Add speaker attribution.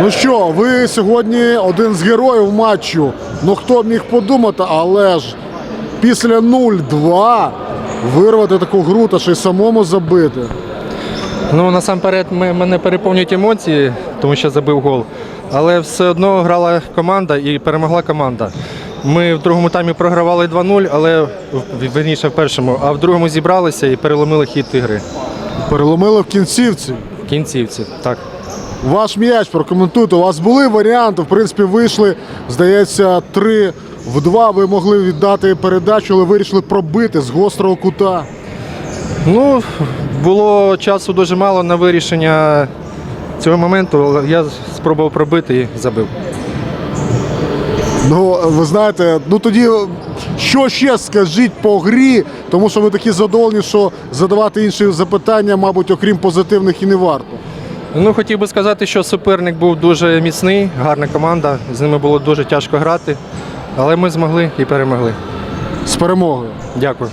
Speaker 1: Ну що, ви сьогодні один з героїв матчу. Ну хто міг подумати, але ж після 0-2 вирвати таку гру та ще й самому забити.
Speaker 2: Ну, насамперед, ми, мене переповнюють емоції, тому що забив гол. Але все одно грала команда і перемогла команда. Ми в другому таймі програвали 2-0, але в- верніше в першому, а в другому зібралися і переломили хід ігри.
Speaker 1: Переломили в кінцівці.
Speaker 2: В кінцівці. Так.
Speaker 1: Ваш м'яч прокоментуйте. У вас були варіанти. В принципі, вийшли, здається, 3 в 2. Ви могли віддати передачу, але вирішили пробити з гострого кута.
Speaker 2: Ну, було часу дуже мало на вирішення цього моменту. але Я спробував пробити і забив.
Speaker 1: Ну, ви знаєте, ну тоді що ще скажіть по грі, тому що ви такі задоволені, що задавати інші запитання, мабуть, окрім позитивних і не варто.
Speaker 2: Ну, хотів би сказати, що суперник був дуже міцний, гарна команда. З ними було дуже тяжко грати, але ми змогли і перемогли.
Speaker 1: З перемогою.
Speaker 2: Дякую.